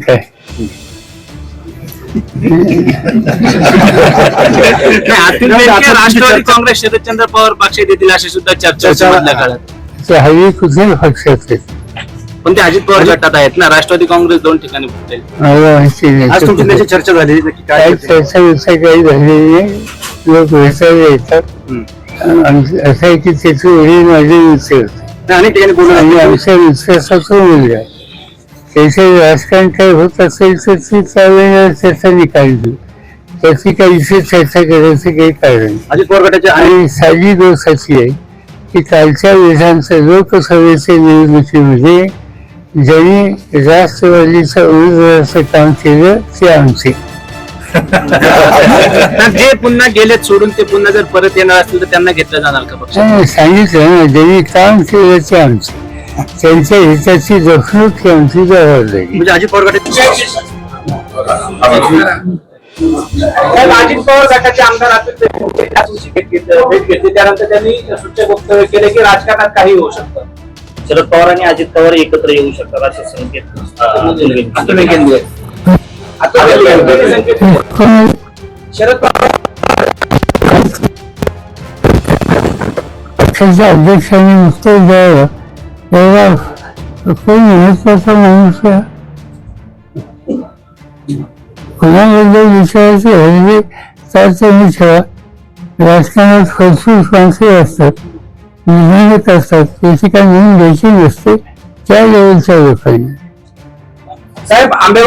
काय नाही, राष्ट्रवादी काँग्रेस शरदचंद्र पवार पक्ष देतील अशी सुद्धा चर्चा होती मधल्या काळात ते हवी कुठल्याही पक्षात आहेत. पण ते अजित पवार गटात आहेत ना राष्ट्रवादी काँग्रेस दोन ठिकाणी फुटेल मला माहिती नाही. आज तुमची त्याची चर्चा झाली नक्की काय काय चर्चा? चर्चा विर्चा काही झालेली नाही लोक भेटायला येतात हम्म. आणि असं आहे की त्याचे वडील माझे मित्र होते नाही, अनेक ठिकाणी बोलून आणि आमच्या विश्वासाचा मुलगा आहे. त्याचं राजकारण काय होत असेल तर ती त्यावेळेला त्याचा निकाल देऊ. त्याची काही विशेष चर्चा करायचं काही कारण. अजित पवार गटाचे आणि साधी गोष्ट अशी आहे की कालच्या विधानसभा लोकसभेच्या निवडणुकीमध्ये ज्यांनी राष्ट्रवादीचं उमेदवाराचं काम केलं ते आमचे. जे पुन्हा गेलेत सोडून ते पुन्हा जर परत येणार असतील तर त्यांना घेतलं जाणार का पक्ष? सांगितलं ना ज्यांनी काम केलं ते आमचे. त्यांच्या हिताची जपणूक ही आमची जबाबदारी. म्हणजे अजित पवार गटाचे साहेब, अजित पवार गटाचे आमदार अतुल त्याच भेट घेतली त्यानंतर त्यांनी वक्तव्य केले की राजकारणात काही होऊ शकतं. शरद पवार आणि अजित पवार एकत्र येऊ शकतात असे संकेत अतुल. कोण शरद पवार अध्यक्षांनी द्यावं एवढा कोण महत्त्वाचा माणूस कोणाबद्दल विचारायचे हल्ली तर तुम्ही राजकारणात फसफूस माणसे असतात निर्णय असतात त्याची काही नोंद घ्यायची नसते त्या लेवलच्या लोकांनी साहेब आंबेगाव